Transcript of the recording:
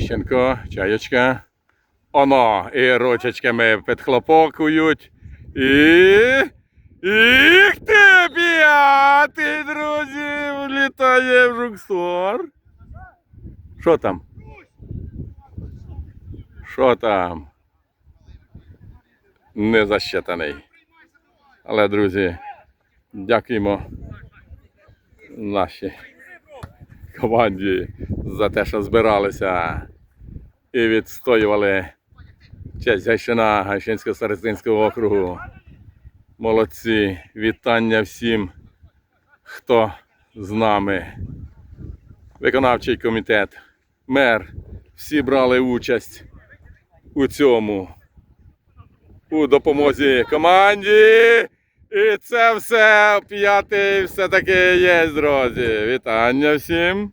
Тищенко, чаєчка. Оно, і ручечками підхлопокують. І. Їх ти друзі, влітає в жукстор. Що там? Що там? Не защитаний. Але, друзі, дякуємо нашій команді за те, що збиралися і відстоювали честь Гайшина Гайшинського старостинського округу. Молодці. Вітання всім, хто з нами. Виконавчий комітет, мер. Всі брали участь у цьому. У допомозі команді. І це все п'ятий все-таки є, друзі. Вітання всім.